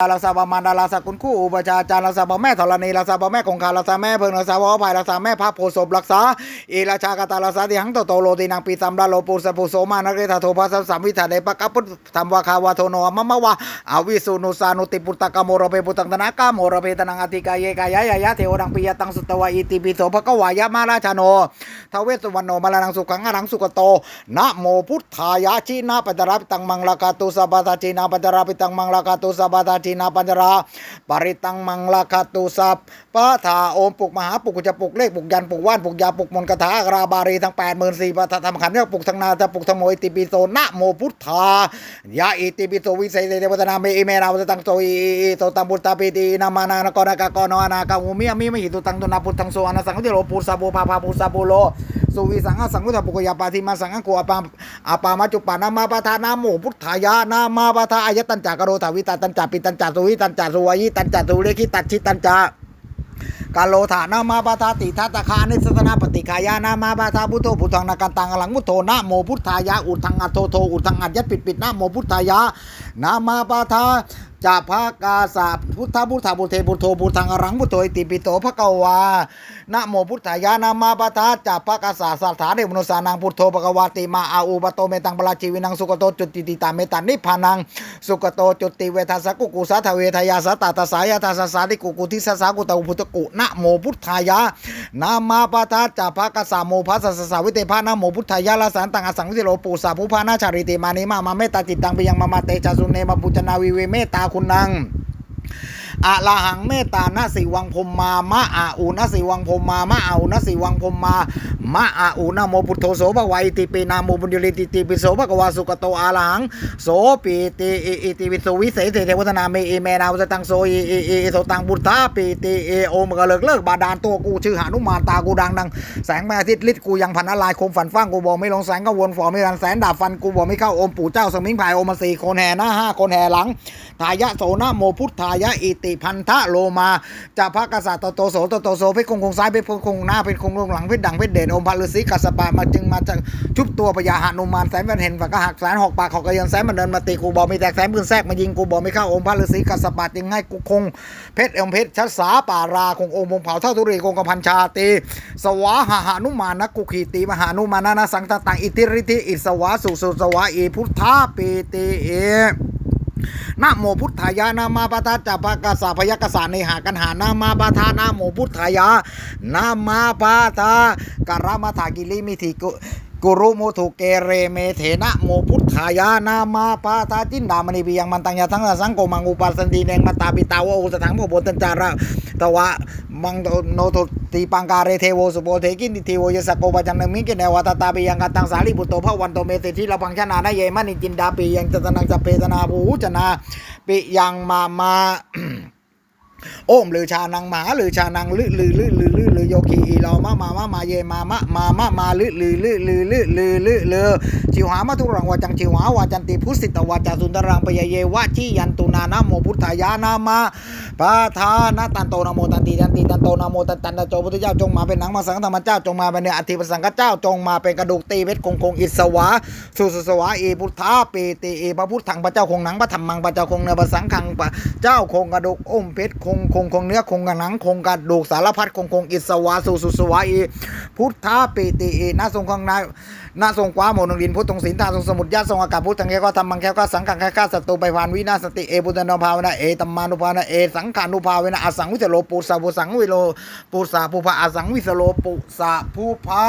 รักษาบามารดารักษาคุณคู่อุปชาจารย์รักษาบาแม่ธรณีรักษาบาแม่คงคารักษาแม่เพิงรักษาบอภัยรักษาแม่พระโพศพรักษาอีราชากตารักษาติหังโตโตโลตินังปีสัมราโลปุสปุโสมานักเรธาโทภาสัมสัมวิธาเดปะกัปุตธรรมวาคาวาโทโนมะมะวะอาวิสุนุสานุติปุตตะกะโมรเปปุตังตนะกะโมรเปตนังอติกายเยกายายายะเทวดังปิยตังสุตวะอิติปิโสภะควายะมาราชโนทเวสุวรรณโนมาลังสุขังอรังสุกโตนะโมพุทธายะชีนาปัจจาราปิตังมังลากาตุสัพพะทาชีนาปัจจาราปิตังมังลากาตุสัพพะทาชีนาปัจจารา ปริตังมังลาคาตุสัพปะทาโอมปุกมหาปุกกุจะปุกเลขปุกยันปุกว่านปุกยาปุกมนต์คาถาอาราบารีทั้งแปดหมื่นสี่ปะธรรมขันธ์เนี่ยปุกทั้งนาจะปุกทั้งโมอิติปิโสนะโมพุทธายะอิติปิโสวิเศษเดวัตนาเมอิเมนาวัตตังโตอิอิโตตัมปุตตาปิตินามานานกรกากรนอนาคาอุมิอมิมหิตุตังตุนาพุทธังโสอนาสังฆติโลปุสาโบภาภาปุสาโบโลสุวิสังฆสังฆุตปุกยาปาทิมาสังฆกูอปาอาปามาจุปานามาปะทานาโมพุทธายะนามาปะทาอายตันจากโรถาวิตาตันจาปิตันจาสุวิตันจาสุวายิตันจาสุเลขิตันชิตันจากาโลธานามาปาทาติทัตคานิสตนาปฏิคายานามาปาทาพุทโธพุทธังนากันตังอลังมุทโธนะโมพุทธายะอุทังอัตโทโทอุทังอัตยัดปิดปิดนะโมพุทธายะนามาปาทา จาภากาสาพุทธพุทธพุทเทพุทโธพุทธังอรังพุทโธติปิโตภะกวานะโมพุทธายะนามาปทาจาภากาสาสัทธาเดมนุสานังพุทโธภะกวาติมาอาอุปโตเมตังปราชีวินังสุกโตจุติติตาเมตันนิพพานังสุกโตจุติเวทัสกุกุสัทเวทยาสัตตตสายาทัสสะสาติกุกุทิสสากุตอุพุตกุนะโมพุทธายะนามาปทาจาภากสาโมภัสสะสาวิเตภานะโมพุทธายะลาสันตังอสังวิโลปุสาภุภานาชาริติมานิมามาเมตตาจิตตังปิยังมามาเตชะสุเนมาปุจนาวิเวเมตตาคุณนัง อะละหังเมตตานะสิวังพรมมามะอาอูนะสิวังพรมมามะอาอูนะสิวังพรมมามะอาอูนะโมพุทโธโสภะวติปินาโมบุญยลิติติปิโสภะกวาสุกโตอะละหังโสปิติอิอิติวิโสวิเศษเทวตนาเมอิเมนาวัตตังโสอิอิอิอิโสตังบุตตาปิติเอโอมกะเลิกเลิกบาดาลตัวกูชื่อหานุมานตากูดังดังแสงแม่อาทิตย์ฤทธิ์กูยังพันอะไรคมฝันฟ้างกูบอกไม่ลงแสงก็วนฝอไม่รันแสนดาบฟันกูบอกไม่เข้าอมปู่เจ้าสมิงพายอมมาสี่คนแห่หน้าห้าคนแห่หลังทายะโสนะโมพุทธายะอิติพันธะโลมาจะพระกษัตริย์ตโตโสตโตโสเพชรคงคงซ้ายเพชรคงคงหน้าเพชรคงลงหลังเพชรดังเพชรเด่นอมพระฤาษีกัสปะมาจึงมาจากชุบตัวพญาหานุมานแสนมันเห็นฝักก็หักแสนหอกปากขอกระยันแสนมันเดินมาตีกูบอกมีแตกแสนปืนแทรกมายิงกูบอกไม่เข้าอมพระฤาษีกัสปะจึงให้กูคงเพชรอมเพชรชัดสาป่าราคงองค์มงเผาเท่าทุรีคงกพันชาตีสวาหาหานุมานะกุขีตีมหานุมานนะสังตตังอิติริติอิสวาสุสุสวาอีพุทธาปีติเอ นะโมพุทธายะนามาปะทาจัปะกะสะพยกะสะเนหากันหานามาปะทานะโมพุทธายะนามาปะทากะระมะทากิลิมิธิกุกุรุโมทุเกเรเมเถนะโมพุทธายานามาปาทาจินดามณีปิยังมันตังยาทั้งสังโกมังอุปาสันติเนงมาตาปิตาวะโอสถังโมโบตัญจาระตวะมังโนโท ตีปังการเทโวสุโบเทกินิเทโวยสกโกปัจจังนมิกิเนวตตาปิยังกัตังสาลีบุตโตภวันโตเมเตทิลพังชนานะเยมะนิจินดาปิยังจตนังจะเปตนาภูจนาปิยังมามาโอมลือชานังหมาลือชานังลือลือลือลือลือลือโยคีอีลอมามามามาเยมามะมามามาลือลือลือลือลือลือลือลือชิวหามาทุรังวาจังชิวหาวาจันติพุทธิตวาจาสุนทรังปยเยวะชิยันตุนานะโมพุทธายานามา ปาทานะตันโตนโมตันติตันติตันโตนโมตันตันตะโจพุทธเจ้าจงมาเป็นหนังมาสังฆธรรมเจ้าจงมาเป็นเนื้ออธิปสังฆเจ้าจงมาเป็นกระดูกตีเพชรคงคงอิสวาสุสสวาอีพุทธาปีติอีพระพุทธังพระเจ้าคงหนังพระธรรมังพระเจ้าคงเนื้อพระสังฆังพระเจ้าคงกระดูกอมเพชรคงคงคงเนื้อคงกระหนังคงกระดูกสารพัดคงคงอิสวาสุสุสวาอีพุทธาปีติอีนาทรงข้างในนาทรงกว้าโมนงดินพุทธทรงศีลทานทรงสมุทรญาติทรงอากาศพุทธังแค่ก็ทำมังแค่ก็สังขังแค่ก็ศัตรูไปพานวินาศสติเอปุตตนภาวนาเอตัมมานุภาวนาเอสังขานุภาเวนะอสังวิสโลปุสาปุสังวิโลปุสาปุภาอสังวิสโลปุสาปุภา